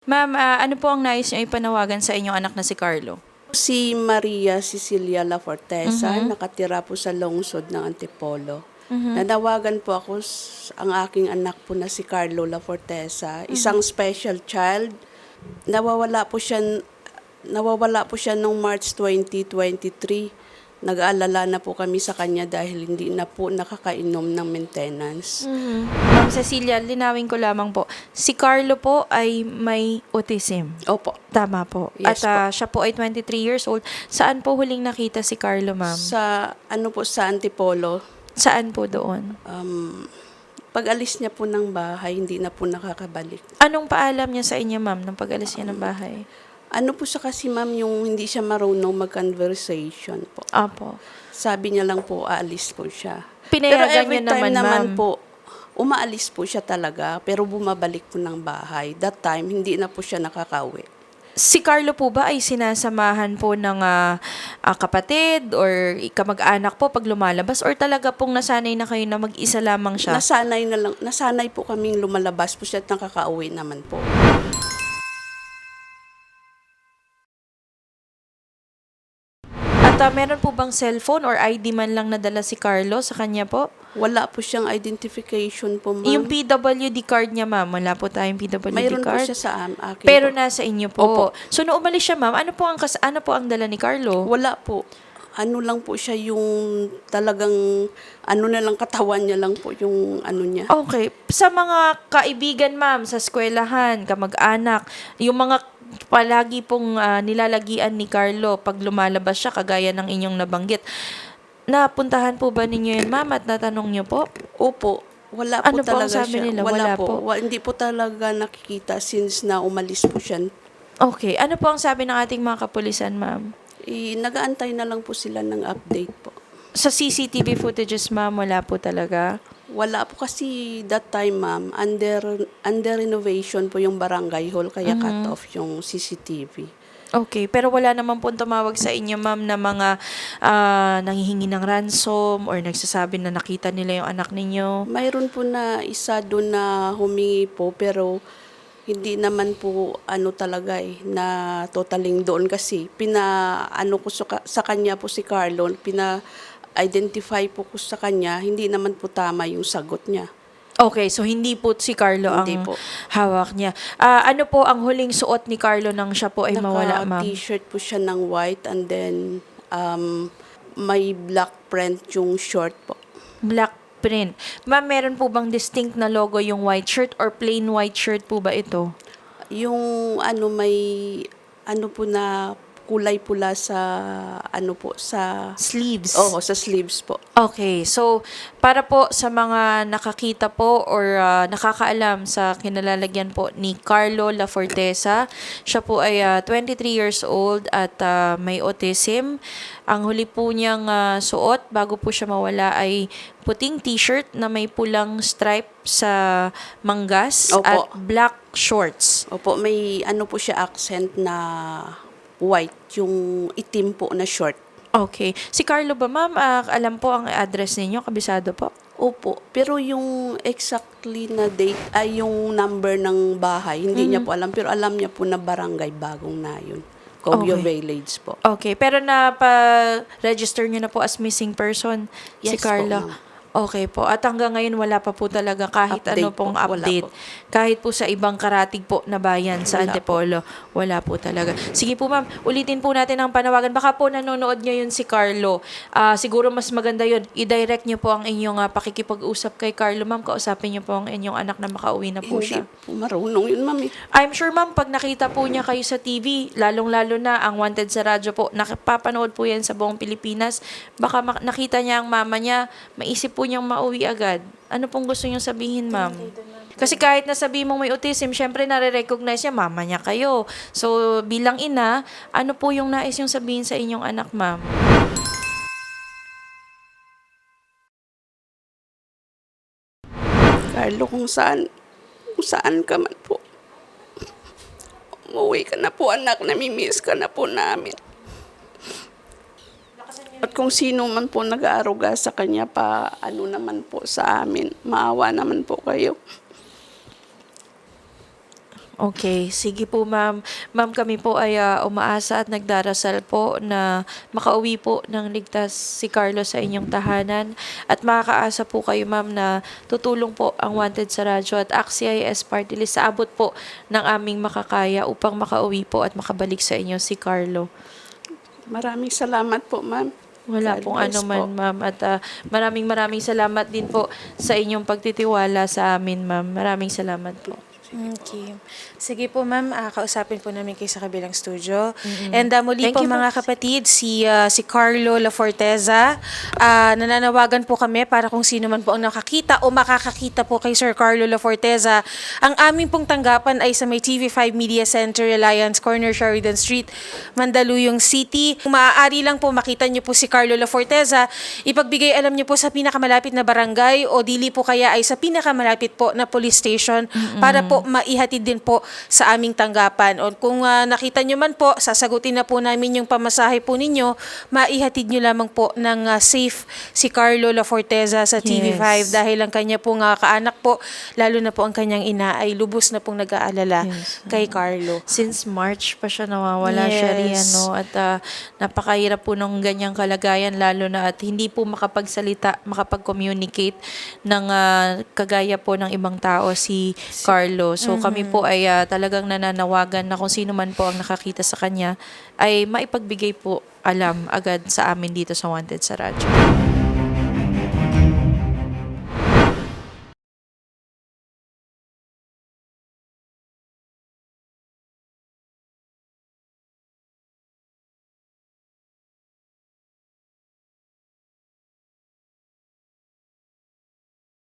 Ma'am, ah, ano po ang nais niyo ipanawagan sa inyong anak na si Carlo? Si Maria Cecilia La Fortesa, nakatira po sa lungsod ng Antipolo. Nanawagan po ako s- ang aking anak po na si Carlo La Fortesa, isang special child. Nawawala po siya nawawala po siya noong March 2023. Nag-aalala na po kami sa kanya dahil hindi na po nakakainom ng maintenance. Ma'am Cecilia, linawin ko lamang po. Si Carlo po ay may autism. Opo. Tama po. Yes At ah, siya po ay 23 years old. Saan po huling nakita si Carlo, ma'am? Sa ano po sa Antipolo, Saan po doon? um, pag-alis niya po ng bahay, hindi na po nakakabalik. Anong paalam niya sa inyo, ma'am, nung pag-alis niya ng bahay? Ano po siya kasi ma'am, yung hindi siya marunong mag-conversation po. Apo. Sabi niya lang po, aalis po siya. Pinayagan every niya time naman, ma'am. po, umaalis po siya talaga, pero bumabalik po ng bahay. That time, hindi na po siya nakakauwi. Si Carlo po ba ay sinasamahan po ng ah, ah, kapatid or kamag-anak po pag lumalabas or talaga pong nasanay na kayo na mag-isa lamang siya? Nasanay na lang, nasanay po kaming lumalabas po siya at nakakauwi naman po. Ah, meron po bang cellphone or ID man lang nadala si Carlo sa kanya po? Wala po siyang identification po, ma'am. Yung PWD card niya, ma'am. Wala po tayong PWD Mayroon po card. siya sa am- akin Pero po. nasa inyo po. Opo. So, nung umalis siya, ma'am, ano po ang, kas- ano po ang dala ni Carlo? Wala po. Ano lang po siya yung talagang, ano na lang katawan niya lang po yung ano niya. Okay. Sa mga kaibigan, ma'am, sa eskwelahan, kamag-anak, yung mga palagi pong ah, nilalagian ni Carlo pag lumalabas siya, kagaya ng inyong nabanggit, napuntahan po ba ninyo yun, ma'am, at natanong niyo po? Opo. Wala po Ano po talaga sabi siya. nila? Wala po. Wa- hindi po talaga nakikita since na umalis po siya. Okay. Ano po ang sabi ng ating mga kapulisan, ma'am? I, nagaantay na lang po sila ng update po. Sa CCTV footages, ma'am, wala po talaga. Wala po kasi that time, ma'am, under, under renovation po yung barangay hall, kaya Mm-hmm. cut off yung CCTV. Okay, pero wala naman po tumawag sa inyo, ma'am, na mga ah, nanghihingi ng ransom or nagsasabi na nakita nila yung anak ninyo. Mayroon po na isa doon na humingi po, pero hindi naman po ano talaga eh, na totaling doon kasi pina ano ko sa, sa kanya po si Carlo, pina identify po ko sa kanya, hindi naman po tama yung sagot niya. Okay, so hindi po si Carlo Hindi ang po. hawak niya. Ah, ano po ang huling suot ni Carlo nang siya po ay mawala, ma'am? Naka-t-shirt po siya ng white and then um, may black print yung short po. Black print. Ma'am, meron po bang distinct na logo yung white shirt or plain white shirt po ba ito? Yung ano may ano po na kulay pula sa ano po sa Sleeves. Oo, sa sleeves po. Okay, so para po sa mga nakakita po or ah, nakakaalam sa kinalalagyan po ni Carlo La Fortesa, siya po ay ah, 23 years old at ah, may autism. Ang huli po niyang ah, suot bago po siya mawala ay puting t-shirt na may pulang stripe sa manggas Opo. at black shorts. Opo, may ano po siya accent na white, yung itim po na short. Okay. Si Carlo ba, ma'am, ah, alam po ang address ninyo, kabisado po? Opo, pero yung exactly na date ay yung number ng bahay, hindi niya po alam pero alam niya po na barangay bagong na yun. Cobio Okay. Village po. Okay, pero na-register niyo na po as missing person si Yes po, Carla. ma'am. Okay po. At hanggang ngayon wala pa po talaga kahit Update ano pong po, update. po. Kahit po sa ibang karatig po na bayan sa Wala Antipolo, wala po talaga. Sige po ma'am, ulitin po natin ang panawagan. Baka po nanonood ngayon si Carlo. Ah, siguro mas maganda yun. I-direct niyo po ang inyong ah, pakikipag-usap kay Carlo. Ma'am, kausapin niyo po ang inyong anak na makauwi na po Hindi siya. po marunong yun, ma'am. eh. I'm sure ma'am, pag nakita po niya kayo sa TV, lalong-lalo na ang Wanted sa radyo po, nakapapanood po yan sa buong Pilipinas, baka nakita niya ang mama niya, maisip po niyang mauwi agad. Ano pong gusto niyong sabihin, ma'am? Kasi kahit nasabi mong may autism, syempre nare-recognize niya, mama niya kayo. So, bilang ina, ano po yung nais yung sabihin sa inyong anak, ma'am? Carlo, kung saan, kung saan ka man po. Umuwi ka na po, anak. Namimiss ka na po namin. At kung sino man po nag-aaruga sa kanya pa, ano naman po sa amin, maawa naman po kayo. Okay, sige po ma'am. Ma'am, kami po ay ah, umaasa at nagdarasal po na makauwi po ng ligtas si Carlos sa inyong tahanan at makakaasa po kayo ma'am na tutulong po ang Wanted sa Radyo at AXIS Party List sa abot po ng aming makakaya upang makauwi po at makabalik sa inyo si Carlo. Maraming salamat po, ma'am. Wala God pong bless ano man, po. ma'am. At ah, maraming maraming salamat din po sa inyong pagtitiwala sa amin, ma'am. Maraming salamat po. Okay. Sige po ma'am, Ah, kausapin po namin kayo sa kabilang studio. And ah, muli Thank po you, mga kapatid, si ah, si Carlo Laforteza. Ah, nananawagan po kami para kung sino man po ang nakakita o makakakita po kay Sir Carlo Laforteza. Ang aming pong tanggapan ay sa may TV5 Media Center Alliance Corner Sheridan Street, Mandaluyong City. Kung maaari lang po makita niyo po si Carlo Laforteza, ipagbigay alam niyo po sa pinakamalapit na barangay o dili po kaya ay sa pinakamalapit po na police station para po maihatid din po sa aming tanggapan. O kung ah, nakita nyo man po, sasagutin na po namin yung pamasahe po ninyo, maihatid nyo lamang po ng ah, safe si Carlo Laforteza sa TV5 Yes. dahil ang kanya pong ah, kaanak po, lalo na po ang kanyang ina ay lubos na pong nag-aalala Yes. kay Carlo. Since March pa siya nawawala siya riyan, Yes. no? At ah, napakahirap po ng ganyang kalagayan, lalo na at hindi po makapagsalita, makapag-communicate ng ah, kagaya po ng ibang tao si Carlo. So kami po ay ah, talagang nananawagan na kung sino man po ang nakakita sa kanya ay maipagbigay po alam agad sa amin dito sa Wanted sa Radyo.